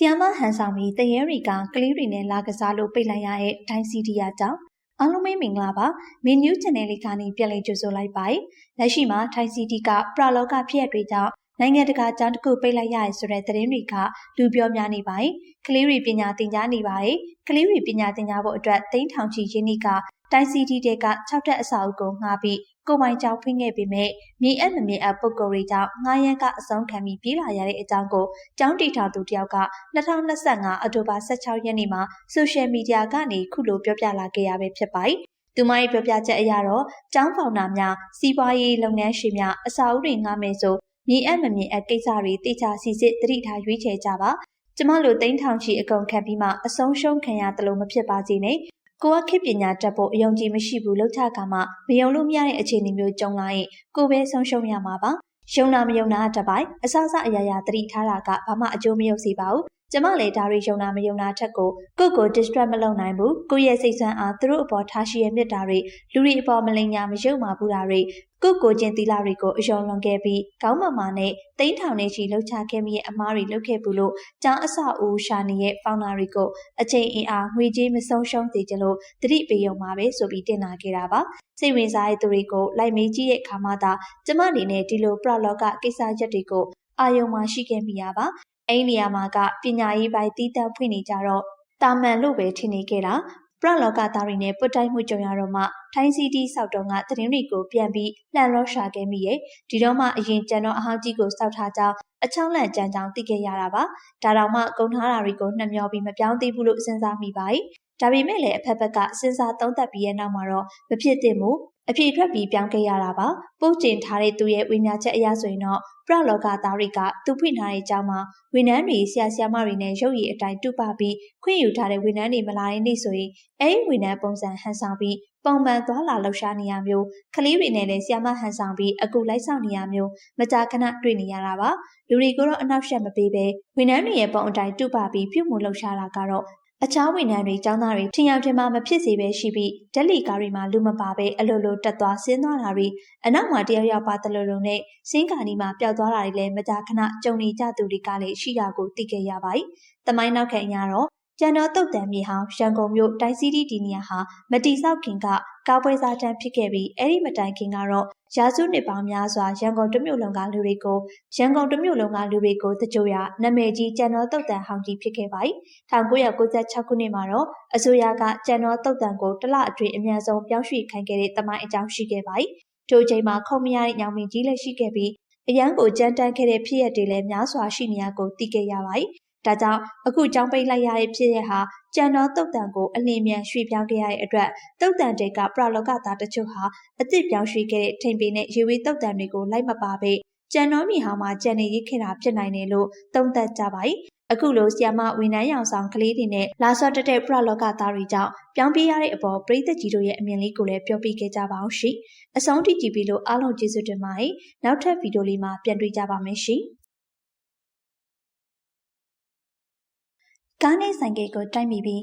ဆီယမဟန်ဆောင်ပြီးတရဲတွေကကလေးတွေနဲ့လာကစားလို့ပိတ်လိုက်ရတဲ့ဒိုင်းစီတီယာတောင်အားလုံးပဲမင်္ဂလာပါမင်းနျူး channel လေးကနေပြန်လည်ကြိုဆိုလိုက်ပါတယ်လက်ရှိမှာထိုင်းစီတီကပရလောကဖြစ်ရတွေကြောင့်နိုင်ငံတကာကျောင်းတစ်ခုပိတ်လိုက်ရရဆိုတဲ့သတင်းတွေကလူပြောများနေပါတယ်ကလေးတွေပညာသင်ကြားနေပါတယ်ကလေးတွေပညာသင်ကြားဖို့အတွက်တိန်းထောင်ချီရင်းနှီးကတိုင်းစီတီတဲက6တက်အစာအုပ်ကိုငှားပြီး ကိုပိုင်ကြောင်ဖွင့်ခဲ့ပေမဲ့မြေအပ်မမြေအပ်ပုဂ္ဂိုလ်တွေကြောင့်ငှားရမ်းကအဆုံးခံပြီးပြေးလာရတဲ့အကြောင်းကိုကျောင်းတီထောင်သူတယောက်က2025အောက်တိုဘာ16ရက်နေ့မှာဆိုရှယ်မီဒီယာကနေခုလိုပြောပြလာခဲ့ရပဲဖြစ်ပါတယ်။သူမရဲ့ပြောပြချက်အရတော့ကျောင်းဖောင်နာများစီးပွားရေးလုပ်ငန်းရှင်များအစာအုပ်တွေငှားမယ်ဆိုမြေအပ်မမြေအပ်ကိစ္စတွေတိကျစီစစ်တတိထားရွေးချယ်ကြပါကျမတို့တိန်းထောင်ချီအကုန်ခံပြီးမှအဆုံးရှုံးခံရတယ်လို့မဖြစ်ပါစေနဲ့ ကိုကခေပညာတတ်ဖို့အယုံကြည်မရှိဘူးလောက်ချကမှမယုံလို့မရတဲ့အခြေအနေမျိုးကြုံလာရင်ကိုပဲဆုံးရှုံးရမှာပါရှုံးတာမယုံတာတပိုင်းအဆအဆအရာရာတတိထားတာကဘာမှအကျိုးမရောက်စေပါဘူး ကျမလည်းဒါတွေယုံတာမယုံတာထက်ကိုကိုကို distract မလုပ်နိုင်ဘူးကိုရဲ့စိတ်ဆန်းအားသူတို့အပေါ်ထားရှိရဲ့မြတ်တာတွေလူတွေအပေါ်မလိမ်ညာမယုံမှာဘူးတာတွေကိုကိုချင်းတီလာတွေကိုအယုံလွန်ခဲ့ပြီးကောင်းမမာနဲ့တိန်းထောင်နေချီလှုပ်ချခဲ့မိရဲ့အမားတွေလုပ်ခဲ့ဘူးလို့ကျောင်းအဆောက်အဦရှာနေရဲ့ဖောင်နာတွေကိုအချိန်အင်အားငွေကြေးမဆုံးရှုံးစေကြလို့တတိပေးရုံပါပဲဆိုပြီးတင်လာခဲ့တာပါစိတ်ဝင်စားတဲ့သူတွေကိုလိုက်မေးကြည့်တဲ့အခါမှသာကျမအနေနဲ့ဒီလိုပရလောကကိစ္စရက်တွေကိုအာယုံမှရှိခဲ့မိရပါ အဲ့နေရာမှာကပညာရေးပိုင်းတီးတန့်ဖွင့်နေကြတော့တာမန်လို့ပဲထင်နေခဲ့တာပရလောကသားတွေနဲ့ပွတ်တိုက်မှုကြုံရတော့မှထိုင်းစီတီစောက်တုံးကသတင်းတွေကိုပြန်ပြီးလှန်လောရှာခဲ့မိရဲ့ဒီတော့မှအရင်ကျန်တော့အဟောင်းကြီးကိုစောက်ထားကြောင်းအချောင်းလန့်ကြမ်းကြောင်းသိခဲ့ရတာပါဒါတောင်မှကုံထားတာတွေကိုနှမျောပြီးမပြောင်းသေးဘူးလို့စဉ်းစားမိပါ යි ဒါပေမဲ့လည်းအဖက်ဖက်ကစဉ်းစားသုံးသပ်ပြီးရဲ့နောက်မှာတော့မဖြစ်သင့်ဘူးအပြေထွက်ပြီးပြောင်းခဲ့ရတာပါပို့ကျင်ထားတဲ့သူရဲ့ဝိညာဉ်ချက်အရဆိုရင်တော့ပရလောကသားတွေကသူဖွင့်ထားတဲ့အကြောင်းမှာဝန်ထမ်းတွေဆရာဆရာမတွေနဲ့ရုပ်ရည်အတိုင်းတူပပြီးခွင့်ယူထားတဲ့ဝန်ထမ်းတွေမလာတဲ့နေ့ဆိုရင်အဲဒီဝန်ထမ်းပုံစံဟန်ဆောင်ပြီးပုံမှန်သွားလာလှုပ်ရှားနေရမျိုးကလေးတွေနဲ့လည်းဆရာမဟန်ဆောင်ပြီးအကူလိုက်ဆောင်နေရမျိုးမကြာခဏတွေ့နေရတာပါလူတွေကိုတော့အနောက်ရှက်မပေးဘဲဝန်ထမ်းတွေရဲ့ပုံအတိုင်းတူပပြီးပြုမှုလှုပ်ရှားတာကတော့ အခြားဝန်ထမ်းတွေចောင်းသားတွေထင်ရောက်ထင်မှာမဖြစ်စေပဲရှိပြီးဓက်လီကားတွေမှာလူမပါပဲအလိုလိုတက်သွားဆင်းသွားတာတွေအနောက်မှာတယောက်ယောက်ပါတလူလုံးနဲ့စင်းကာနီမှာပျောက်သွားတာတွေလည်းမကြာခဏကြုံနေကြသူတွေကလည်းရှိတာကိုသိခဲ့ရပါတယ်။တမိုင်းနောက်ခံအရတော့ ကျန်တော်တုတ်တံမြေဟောင်းရန်ကုန်မြို့တိုင်းစီတီဒီနီယာဟာမတီဆောက်ခင်ကကားပွဲစားတန်းဖြစ်ခဲ့ပြီးအဲ့ဒီမတိုင်ခင်ကတော့ရာစုနှစ်ပေါင်းများစွာရန်ကုန်တမြို့လုံးကလူတွေကိုရန်ကုန်တမြို့လုံးကလူတွေကိုတကြိုရနာမည်ကြီးကျန်တော်တုတ်တံဟောင်းကြီးဖြစ်ခဲ့ပါတယ်1996ခုနှစ်မှာတော့အစိုးရကကျန်တော်တုတ်တံကိုတလအတွင်းအများဆုံးပြောင်းရွှေ့ခိုင်းခဲ့တဲ့တမိုင်းအကြောင်းရှိခဲ့ပါတယ်ထိုချိန်မှာခုံမရတဲ့ညောင်မင်းကြီးလည်းရှိခဲ့ပြီးအရန်ကိုကြမ်းတမ်းခဲ့တဲ့ဖြစ်ရပ်တွေလည်းများစွာရှိနေရကိုသိခဲ့ရပါတယ် ဒါကြောင့်အခုကြောင်းပိတ်လိုက်ရတဲ့ဖြစ်ရဟာကြံတော်တုတ်တန်ကိုအလင်းမြန်ရွှေ့ပြောင်းခဲ့ရတဲ့အတွက်တုတ်တန်တွေကပရလောကသားတချို့ဟာအစ်စ်ပြောင်းရွှေ့ခဲ့တဲ့ထိန်ပင်နဲ့ရေဝေးတုတ်တန်တွေကိုလိုက်မပါပဲကြံတော်မြေဟောင်းမှာကြံနေရခဲ့တာဖြစ်နိုင်တယ်လို့သုံးသပ်ကြပါ යි အခုလိုဆီယမဝန်ထမ်းရောင်ဆောင်ကလေးတွေနဲ့လာဆော့တက်တဲ့ပရလောကသားတွေကြောင့်ပြောင်းပြေးရတဲ့အပေါ်ပရိသတ်ကြီးတို့ရဲ့အမြင်လေးကိုလည်းပြောပြခဲ့ကြပါအောင်ရှင်အဆုံးထိကြည့်ပြီးလို့အားလုံးကျေးဇူးတင်ပါတယ်နောက်ထပ်ဗီဒီယိုလေးမှာပြန်တွေ့ကြပါမယ်ရှင် ကားနဲ့ဆိုင်ကယ်ကိုတိုက်မိပြီး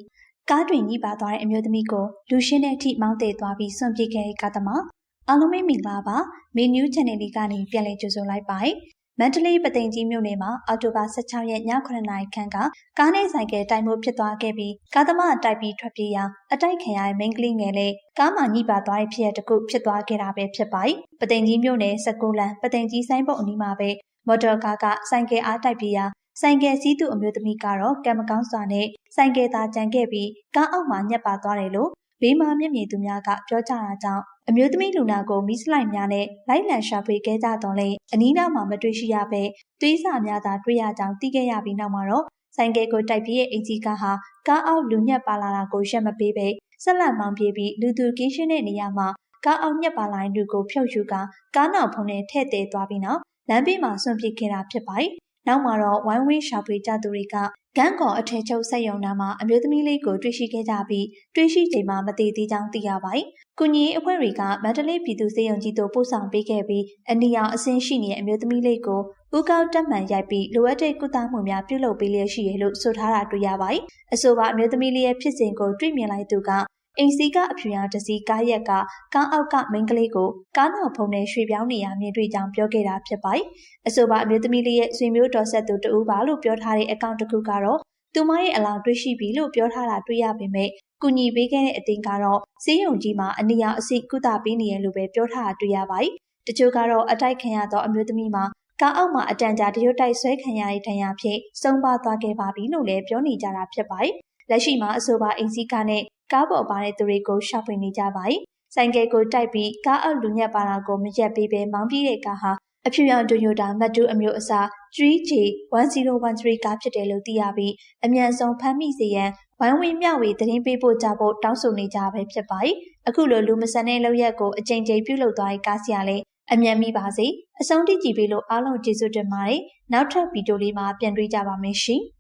ကားတွင်ညှိပါသွားတဲ့အမျိုးသမီးကိုလူရှင်းတဲ့အထိမောင်းတည်သွားပြီးစွန့်ပစ်ခဲ့တဲ့ကားသမားအားလုံးမင်္ဂလာပါမင်းနျူး channel လေးကနေပြန်လည်ကြိုဆိုလိုက်ပါတယ်မန္တလေးပသိမ်ကြီးမြို့နယ်မှာအောက်တိုဘာ16ရက်ည9:00နာရီခန့်ကကားနဲ့ဆိုင်ကယ်တိုက်မှုဖြစ်သွားခဲ့ပြီးကားသမားတိုက်ပြီးထွက်ပြေးရာအတိုက်ခံရတဲ့မိန်းကလေးငယ်လေးကားမှညှိပါသွားတဲ့ဖြစ်ရပ်တစ်ခုဖြစ်သွားခဲ့တာပဲဖြစ်ပါတယ်။ပသိမ်ကြီးမြို့နယ်စကူလန်ပသိမ်ကြီးဆိုင်ပုတ်အနီးမှာပဲမော်တော်ကားကဆိုင်ကယ်အားတိုက်ပြေးရာ ဆိုင်ကယ်စီးသူအမျိုးသမီးကတော့ကံမကောင်းစွာနဲ့ဆိုင်ကယ်သာကြံခဲ့ပြီးကားအောက်မှာညက်ပါသွားတယ်လို့ဘေးမှာမျက်မြင်သူများကပြောကြတာကြောင့်အမျိုးသမီးလူနာကိုမိစလိုက်များနဲ့လိုက်လံရှာဖွေခဲ့ကြတော့လေအနီးနားမှာမတွေ့ရှိရပဲသွေးစာများသာတွေ့ရကြောင်းသိခဲ့ရပြီးနောက်မှာတော့ဆိုင်ကယ်ကိုတိုက်ပြေးရဲ့အင်ဂျီကားဟာကားအောက်လူညက်ပါလာတာကိုရက်မပေးပဲဆက်လက်မောင်းပြေးပြီးလူသူကင်းရှင်းတဲ့နေရာမှာကားအောက်ညက်ပါလာတဲ့လူကိုဖြုတ်ယူကာကားနောက်ဖုံးနဲ့ထဲ့သေးသွားပြီးနောက်လမ်းဘေးမှာဆွန့်ပစ်ခဲ့တာဖြစ်ပါတယ် နောက်မှာတော့ဝိုင်းဝန်းရှာဖွေကြသူတွေကဂန်းကော်အထည်ချုပ်စက်ရုံနာမှာအမျိုးသမီးလေးကိုတွေ့ရှိခဲ့ကြပြီးတွေ့ရှိချိန်မှာမတည်သေးကြောင်းသိရပါတယ်။ကုညီအဖွဲ့တွေကမန္တလေးပြည်သူ့စေယုံကြီးတို့ပို့ဆောင်ပေးခဲ့ပြီးအနီရောင်အဆင်းရှိနေတဲ့အမျိုးသမီးလေးကိုဥကောက်တက်မှန်ရိုက်ပြီးလိုအပ်တဲ့ကုသမှုများပြုလုပ်ပေးလျက်ရှိရလို့ဆိုထားတာတွေ့ရပါတယ်။အဆိုပါအမျိုးသမီးလေးရဲ့ဖြစ်စဉ်ကိုတွေ့မြင်လိုက်သူက အိမ်စီးကအဖြူရောင်တစီကားရက်ကကားအောက်ကမိန်းကလေးကိုကားနောက်ဖုံနဲ့ရွှေ့ပြောင်းနေရမြင်တွေ့ကြောင်းပြောခဲ့တာဖြစ်ပါတယ်။အဆိုပါအမျိုးသမီးလေးရဲ့ဆွေမျိုးတော်ဆက်သူတဦးပါလို့ပြောထားတဲ့အကောင့်တစ်ခုကတော့သူမရဲ့အလောင်းတွေ့ရှိပြီလို့ပြောထားတာတွေ့ရပေမဲ့ကူညီပေးခဲ့တဲ့အတင်းကတော့စေးရုံကြီးမှာအနီရောင်အစိကုသပေးနေရလို့ပဲပြောထားတာတွေ့ရပါတယ်။တချို့ကတော့အတိုက်ခံရသောအမျိုးသမီးမှာကားအောက်မှာအတန်ကြာတရွတ်တိုက်ဆွဲခံရတဲ့ဒဏ်ရာဖြင့်ဆုံးပါသွားခဲ့ပါပြီလို့လည်းပြောနေကြတာဖြစ်ပါတယ်။လက်ရှိမှာအဆိုပါအိမ်စီးကားနဲ့ ကားပေါ်ပါတဲ့သူတွေကိုရှောက်ပွင့်နေကြပါတယ်။ဆိုင်ကယ်ကိုတိုက်ပြီးကားအောက်လူညက်ပါတာကိုမရက်ပေးဘဲမောင်းပြေးတဲ့ကားဟာအဖြူရောင်တိုယိုတာမတ်တူအမျိုးအစား 3J1013 ကားဖြစ်တယ်လို့သိရပြီးအမြန်ဆုံးဖမ်းမိစေရန်ဝိုင်းဝန်းမျှဝေသတင်းပေးပို့ကြဖို့တောင်းဆိုနေကြပဲဖြစ်ပါတယ်။အခုလိုလူမဆန်တဲ့လောက်ရက်ကိုအကြိမ်ကြိမ်ပြုလုပ်သွားတဲ့ကားစီကလည်းအမြန်မိပါစေ။အဆုံးထိကြည့်ပေးလို့အားလုံးကျေးဇူးတင်ပါတယ်။နောက်ထပ်ဗီဒီယိုလေးမှာပြန်တွေ့ကြပါမယ်ရှင်။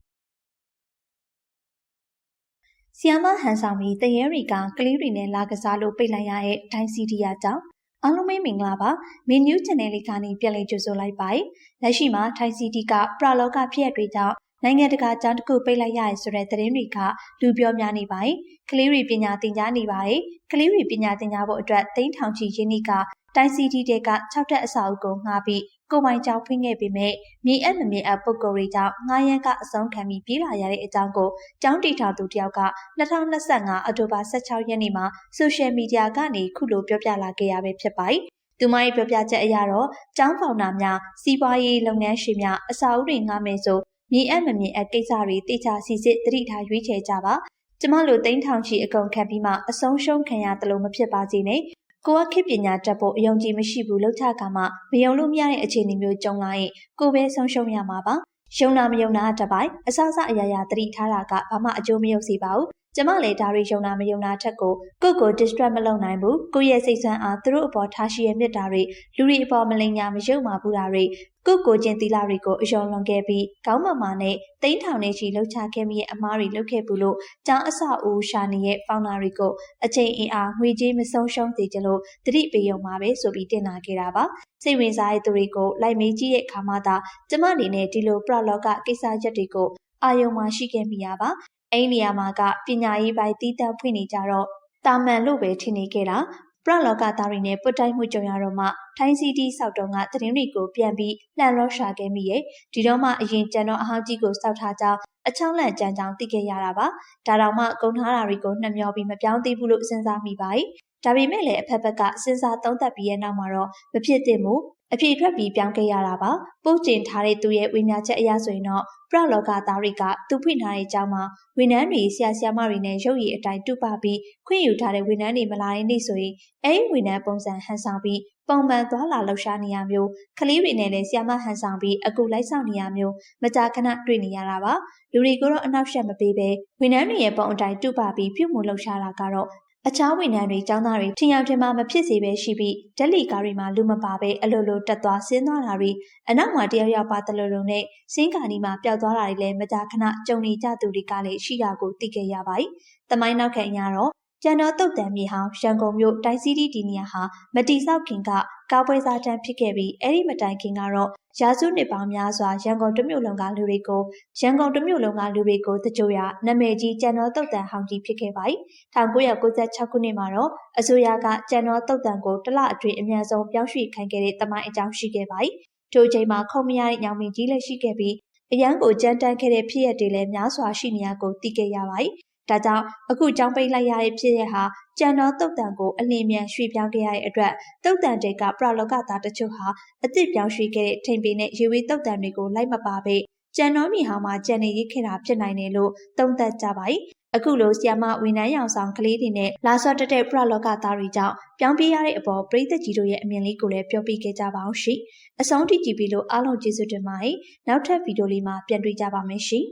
ဆီယမဟန်ဆောင်ပြီးတရေရီကကလေးတွေနဲ့လာကစားလို့ပိတ်လိုက်ရတဲ့ဒိုင်းစီတီယာကြောင့်အားလုံးမင်္ဂလာပါမင်း new channel လေးကနေပြန်လည်ကြိုဆိုလိုက်ပါတယ်လက်ရှိမှာထိုင်းစီတီကပရလောကဖြစ်ရတွေကြောင့်နိုင်ငံတကာကျောင်းတစ်ခုပိတ်လိုက်ရဆိုတဲ့သတင်းတွေကလူပြောများနေပါတယ်ကလေးတွေပညာသင်ကြားနေပါတယ်ကလေးတွေပညာသင်ကြားဖို့အတွက်တိန်းထောင်ချီရင်းနှီးကတိုင်းစီတီတဲက6တက်အစာအုပ်ကိုငှားပြီး ကိုပိုင်ကြောင်ဖွင့်ခဲ့ပေမဲ့မြေအပ်မမြေအပ်ပုဂ္ဂိုလ်တွေကြောင့်ငှားရမ်းကအဆုံးခံပြီးပြေးလာရတဲ့အကြောင်းကိုကျောင်းတီထောင်သူတယောက်က2025အောက်တိုဘာ16ရက်နေ့မှာဆိုရှယ်မီဒီယာကနေခုလိုပြောပြလာခဲ့ရပဲဖြစ်ပါတယ်။သူမရဲ့ပြောပြချက်အရတော့ကျောင်းဖောင်နာများစီးပွားရေးလုပ်ငန်းရှင်များအစာအုပ်တွေငှားမယ်ဆိုမြေအပ်မမြေအပ်ကိစ္စတွေတိကျစီစစ်တတိထားရွေးချယ်ကြပါကျမတို့တိန်းထောင်ချီအကုန်ခံပြီးမှအဆုံးရှုံးခံရတယ်လို့မဖြစ်ပါစေနဲ့ ကိုကခေပညာတတ်ဖို့အယုံကြည်မရှိဘူးလှုပ်ချကမှမယုံလို့မရတဲ့အခြေအနေမျိုးကြုံလာရင်ကိုပဲဆုံးရှုံးရမှာပါရှုံနာမယုံနာတပိုင်းအစစအရာရာတတိထားတာကဘာမှအကျိုးမရောက်စေပါဘူးကျမလည်းဒါတွေယုံနာမယုံနာထက်ကိုကိုကို distract မလုပ်နိုင်ဘူးကိုရဲ့စိတ်ဆန်းအားသူတို့အပေါ်ထားရှိရမြတ်တာတွေလူတွေအပေါ်မလိမ်ညာမယုံမှာဘူးတာတွေ ကိုကိုချင်းသီလာတွေကိုအယုံလွန်ခဲ့ပြီးခေါင်းမမာနဲ့တိန်းထောင်နေချီလှုပ်ချခဲ့မိရဲ့အမားတွေလှုပ်ခဲ့ဘူးလို့ကျောင်းအဆအူရှာနေရဲ့ဖောင်နာတွေကိုအချိန်အင်အားငွေကြေးမဆုံးရှုံးစေကြလို့တတိပေးရုံမှာပဲဆိုပြီးတင်လာခဲ့တာပါစိတ်ဝင်စားတဲ့သူတွေကိုလိုက်မေးကြည့်တဲ့အခါမှသာကျမအနေနဲ့ဒီလိုပရလောကကိစ္စရက်တွေကိုအာယုံမှာရှိခဲ့မိရပါအဲ့နေရာမှာကပညာရေးပိုင်းတီးတန့်ဖွင့်နေကြတော့တာမန်လို့ပဲထင်နေခဲ့တာ ပရလောကသားတွေနဲ့ပွတ်တိုက်မှုကြုံရတော့မှထိုင်းစီတီစောက်တုံးကသတင်းတွေကိုပြန်ပြီးလှန်လောရှာခဲ့မိရဲ့ဒီတော့မှအရင်ကျန်တော့အဟောင်းကြီးကိုစောက်ထားကြောင်းအချောင်းလန့်ကြမ်းကြောင်းသိခဲ့ရတာပါဒါတောင်မှကုံထားတာတွေကိုနှမျောပြီးမပြောင်းသေးဘူးလို့စဉ်းစားမိပါ යි ဒါပေမဲ့လည်းအဖက်ဖက်ကစဉ်းစားသုံးသပ်ပြီးရဲ့နောက်မှာတော့မဖြစ်သင့်ဘူးအပြေထွက်ပြီးပြောင်းခဲ့ရတာပါပို့ကျင်ထားတဲ့သူရဲ့ဝိညာဉ်ချက်အရဆိုရင်တော့ပရလောကသားတွေကသူဖွင့်ထားတဲ့အကြောင်းမှာဝန်ထမ်းတွေဆရာဆရာမတွေနဲ့ရုပ်ရည်အတိုင်းတူပါပြီးခွင့်ယူထားတဲ့ဝန်ထမ်းတွေမလာတဲ့နေ့ဆိုရင်အဲဒီဝန်ထမ်းပုံစံဟန်ဆောင်ပြီးပုံမှန်သွားလာလှုပ်ရှားနေရမျိုးကလေးတွေနဲ့လည်းဆ iam ဟန်ဆောင်ပြီးအကူလိုက်ဆောင်နေရမျိုးမကြာခဏတွေ့နေရတာပါလူတွေကိုတော့အနောက်ရှက်မပေးဘဲဝန်ထမ်းတွေရဲ့ပုံအတိုင်းတူပါပြီးပြုမှုလှုပ်ရှားတာကတော့ အခြားဝန်ထမ်းတွေចောင်းသားတွေထင်ရောက်ထင်မှာမဖြစ်စေပဲရှိပြီးဓက်လီကားတွေမှာလူမပါပဲအလိုလိုတက်သွားဆင်းသွားတာတွေအနောက်မှာတယောက်ယောက်ပါတလူလုံးနဲ့စင်းကာနီမှာပျောက်သွားတာတွေလည်းမကြာခဏကြုံနေကြသူတွေကလည်းရှိတာကိုသိခဲ့ရပါတယ်။တမိုင်းနောက်ခံအရတော့ ကျန်တော်တုတ်တန်မြေဟောင်းရန်ကုန်မြို့တိုင်းစီတီဒီနီယာဟာမတီဆောက်ခင်ကကားပွဲစားတန်းဖြစ်ခဲ့ပြီးအဲ့ဒီမတိုင်ခင်ကတော့ရာစုနှစ်ပေါင်းများစွာရန်ကုန်တမြို့လုံးကလူတွေကိုရန်ကုန်တမြို့လုံးကလူတွေကိုတကြိုရနာမည်ကြီးကျန်တော်တုတ်တန်ဟောင်းကြီးဖြစ်ခဲ့ပါတယ်။1996ခုနှစ်မှာတော့အစိုးရကကျန်တော်တုတ်တန်ကိုတလအတွင်းအများဆုံးပြောင်းရွှေ့ခိုင်းခဲ့တဲ့တမိုင်းအကြောင်းရှိခဲ့ပါတယ်။ထိုချိန်မှာခုံမရတဲ့ညောင်မင်းကြီးလည်းရှိခဲ့ပြီးအရန်ကိုကြမ်းတမ်းခဲ့တဲ့ဖြစ်ရပ်တွေလည်းများစွာရှိနေရကိုသိခဲ့ရပါတယ်။ ဒါကြောင့်အခုကြောင်းပိတ်လိုက်ရတဲ့ဖြစ်ရပ်ဟာကြံတော်တုတ်တန်ကိုအလင်းမြန်ရွှေ့ပြောင်းခဲ့ရတဲ့အတွက်တုတ်တန်တွေကပရလောကသားတချို့ဟာအစ်စ်ပြောင်းရွှေ့ခဲ့တဲ့ထိန်ပင်နဲ့ရေဝေးတုတ်တန်တွေကိုလိုက်မပါပဲကြံတော်မီဟောင်းမှာကြံနေရစ်ခဲ့တာဖြစ်နိုင်တယ်လို့သုံးသပ်ကြပါ යි အခုလိုဆီယမဝန်ထမ်းရောင်ဆောင်ကလေးတွေနဲ့လာစော့တက်တဲ့ပရလောကသားတွေကြောင့်ပြောင်းပြရတဲ့အပေါ်ပြည်သက်ကြီးတို့ရဲ့အမြင်လေးကိုလည်းပြောပြခဲ့ကြပါအောင်ရှိအဆုံးထိကြည့်ပြီးလို့အားလုံးကျေးဇူးတင်ပါတယ်နောက်ထပ်ဗီဒီယိုလေးမှာပြန်တွေ့ကြပါမယ်ရှင်